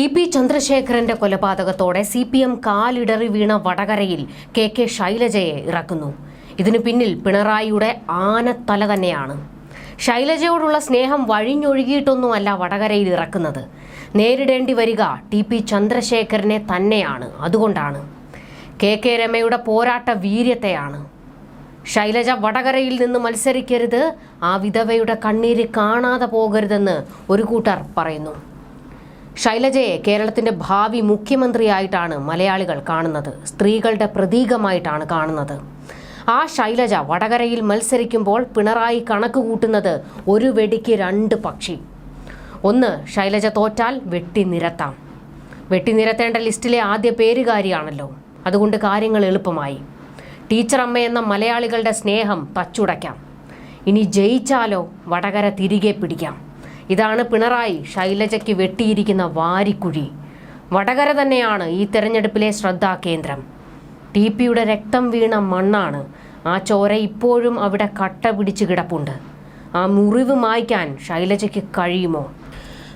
T P ചന്ദ്രശേഖരന്റെ കൊലപാതകത്തോടെ C P M കാലിടറി വീണ വടകരയിൽ കെ കെ ശൈലജയെ ഇറക്കുന്നു. ഇതിനു പിന്നിൽ പിണറായിയുടെ ആനത്തല തന്നെയാണ്. ശൈലജയോടുള്ള സ്നേഹം വഴിഞ്ഞൊഴുകിയിട്ടൊന്നുമല്ല വടകരയിൽ ഇറക്കുന്നത്. നേരിടേണ്ടി വരിക ടി പി ചന്ദ്രശേഖരനെ തന്നെയാണ്. അതുകൊണ്ടാണ്. കെ കെ രമയുടെ പോരാട്ട വീര്യത്തെയാണ്. ശൈലജ വടകരയിൽ നിന്ന് മത്സരിക്കരുത് ആ വിധവയുടെ കണ്ണീര് കാണാതെ പോകരുതെന്ന് ഒരു കൂട്ടർ പറയുന്നു. ശൈലജയെ കേരളത്തിന്റെ ഭാവി മുഖ്യമന്ത്രിയായിട്ടാണ് മലയാളികൾ കാണുന്നത്. സ്ത്രീകളുടെ പ്രതീകമായിട്ടാണ് കാണുന്നത്. ആ ശൈലജ വടകരയിൽ മത്സരിക്കുമ്പോൾ പിണറായി കണക്ക് കൂട്ടുന്നത് ഒരു വെടിക്ക് രണ്ട് പക്ഷി. ഒന്ന് ശൈലജ തോറ്റാൽ വെട്ടി നിരത്താം. വെട്ടി നിരത്തേണ്ട ലിസ്റ്റിലെ ആദ്യ പേരുകാരിയാണല്ലോ. അതുകൊണ്ട് കാര്യങ്ങൾ എളുപ്പമായി. ടീച്ചർ അമ്മ എന്ന മലയാളികളുടെ സ്നേഹം തച്ചുടയ്ക്കാം. ഇനി ജയിച്ചാലോ വടകര തിരികെ പിടിക്കാം. ഇതാണ് പിണറായി ശൈലജയ്ക്ക് വെട്ടിയിരിക്കുന്ന വാരിക്കുഴി. വടകര തന്നെയാണ് ഈ തെരഞ്ഞെടുപ്പിലെ ശ്രദ്ധാകേന്ദ്രം ടി പിയുടെ രക്തം വീണ മണ്ണാണ് ആ ചോര ഇപ്പോഴും അവിടെ കട്ട പിടിച്ച് കിടപ്പുണ്ട്. ആ മുറിവ് മായ്ക്കാൻ ശൈലജയ്ക്ക് കഴിയുമോ?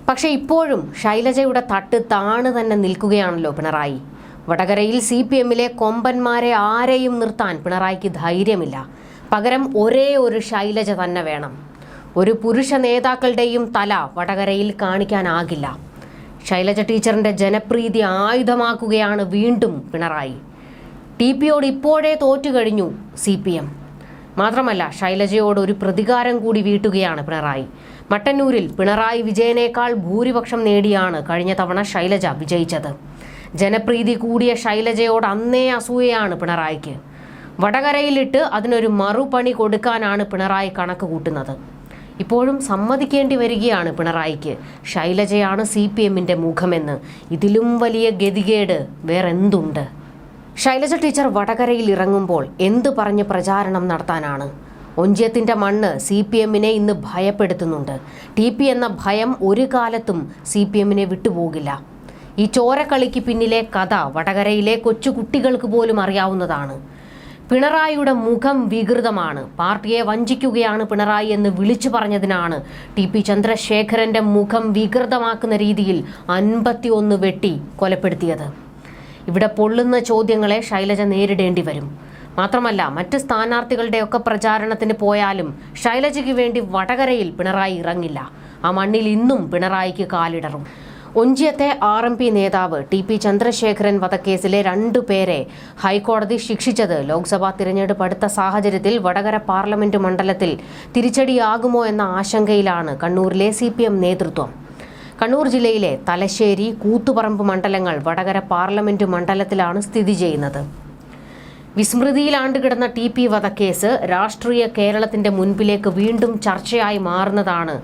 പക്ഷെ ഇപ്പോഴും ശൈലജയുടെ തട്ട് താണ് തന്നെ നിൽക്കുകയാണല്ലോ പിണറായി. വടകരയിൽ സി പി എമ്മിലെ കൊമ്പന്മാരെ ആരെയും നിർത്താൻ പിണറായിക്ക് ധൈര്യമില്ല. പകരം ഒരേ ഒരു ശൈലജ തന്നെ വേണം. ഒരു പുരുഷ നേതാക്കളുടെയും തല വടകരയിൽ കാണിക്കാനാകില്ല. ശൈലജ ടീച്ചറിന്റെ ജനപ്രീതി ആയുധമാക്കുകയാണ് വീണ്ടും പിണറായി. ടി പിയോട് ഇപ്പോഴേ തോറ്റുകഴിഞ്ഞു സി പി എം. മാത്രമല്ല ശൈലജയോട് ഒരു പ്രതികാരം കൂടി വീട്ടുകയാണ് പിണറായി. മട്ടന്നൂരിൽ പിണറായി വിജയനേക്കാൾ ഭൂരിപക്ഷം നേടിയാണ് കഴിഞ്ഞ തവണ ശൈലജ വിജയിച്ചത്. ജനപ്രീതി കൂടിയ ശൈലജയോട് അന്നേ അസൂയയാണ് പിണറായിക്ക്. വടകരയിലിട്ട് അതിനൊരു മറുപണി കൊടുക്കാനാണ് പിണറായി കണക്ക് കൂട്ടുന്നത്. ഇപ്പോഴും സമ്മതിക്കേണ്ടി വരികയാണ് പിണറായിക്ക്. ശൈലജയാണ് സി പി എമ്മിന്റെ മുഖമെന്ന്. ഇതിലും വലിയ ഗതികേട് വേറെന്തുണ്ട്? ശൈലജ ടീച്ചർ വടകരയിൽ ഇറങ്ങുമ്പോൾ എന്ത് പറഞ്ഞ് പ്രചാരണം നടത്താനാണ്? ഒഞ്ചിയത്തിന്റെ മണ്ണ് സി പി എമ്മിനെ ഇന്ന് ഭയപ്പെടുത്തുന്നുണ്ട്. ടി പി എന്ന ഭയം ഒരു കാലത്തും സി പി എമ്മിനെ വിട്ടുപോകില്ല. ഈ ചോരക്കളിക്ക് പിന്നിലെ കഥ വടകരയിലെ കൊച്ചു കുട്ടികൾക്ക് പോലും അറിയാവുന്നതാണ്. പിണറായിയുടെ മുഖം വികൃതമാണ്. പാർട്ടിയെ വഞ്ചിക്കുകയാണ് പിണറായി എന്ന് വിളിച്ചു പറഞ്ഞതിനാണ് ടി പി ചന്ദ്രശേഖരന്റെ മുഖം വികൃതമാക്കുന്ന രീതിയിൽ അൻപത്തി ഒന്ന് വെട്ടി കൊലപ്പെടുത്തിയത്. ഇവിടെ പൊള്ളുന്ന ചോദ്യങ്ങളെ ശൈലജ നേരിടേണ്ടി വരും. മാത്രമല്ല മറ്റ് സ്ഥാനാർത്ഥികളുടെയൊക്കെ പ്രചാരണത്തിന് പോയാലും ശൈലജയ്ക്ക് വേണ്ടി വടകരയിൽ പിണറായി ഇറങ്ങില്ല. ആ മണ്ണിൽ ഇന്നും പിണറായിക്ക് കാലിടറും. ഒഞ്ചിയത്തെ ആർ എം പി നേതാവ് ടി പി ചന്ദ്രശേഖരൻ വധക്കേസിലെ രണ്ടു പേരെ ഹൈക്കോടതി ശിക്ഷിച്ചത്. ലോക്സഭാ തിരഞ്ഞെടുപ്പ് അടുത്ത സാഹചര്യത്തിൽ വടകര പാർലമെന്റ് മണ്ഡലത്തിൽ തിരിച്ചടിയാകുമോ എന്ന ആശങ്കയിലാണ് കണ്ണൂരിലെ സി നേതൃത്വം. കണ്ണൂർ ജില്ലയിലെ തലശ്ശേരി കൂത്തുപറമ്പ് മണ്ഡലങ്ങൾ വടകര പാർലമെന്റ് മണ്ഡലത്തിലാണ് സ്ഥിതി ചെയ്യുന്നത്. വിസ്മൃതിയിലാണ്ട് കിടന്ന ടി പി വധക്കേസ് രാഷ്ട്രീയ കേരളത്തിന്റെ മുൻപിലേക്ക് വീണ്ടും ചർച്ചയായി മാറുന്നതാണ്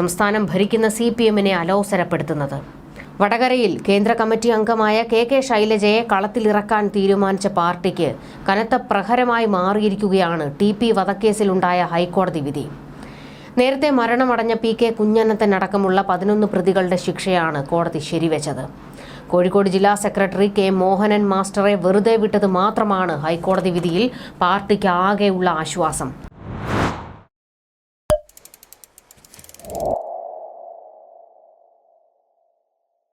സംസ്ഥാനം ഭരിക്കുന്ന സി പി എമ്മിനെ അലോസരപ്പെടുത്തുന്നത്. വടകരയിൽ കേന്ദ്ര കമ്മിറ്റി അംഗമായ കെ കെ ശൈലജയെ കളത്തിലിറക്കാൻ തീരുമാനിച്ച പാർട്ടിക്ക് കനത്ത പ്രഹരമായി മാറിയിരിക്കുകയാണ് ടി പി വധക്കേസിലുണ്ടായ ഹൈക്കോടതി വിധി. നേരത്തെ മരണമടഞ്ഞ പി കെ കുഞ്ഞന്നത്തനടക്കമുള്ള പതിനൊന്ന് പ്രതികളുടെ ശിക്ഷയാണ് കോടതി ശരിവെച്ചത്. കോഴിക്കോട് ജില്ലാ സെക്രട്ടറി കെ മോഹനൻ മാസ്റ്ററെ വെറുതെ വിട്ടത് മാത്രമാണ് ഹൈക്കോടതി വിധിയിൽ പാർട്ടിക്ക് ആകെയുള്ള ആശ്വാസം.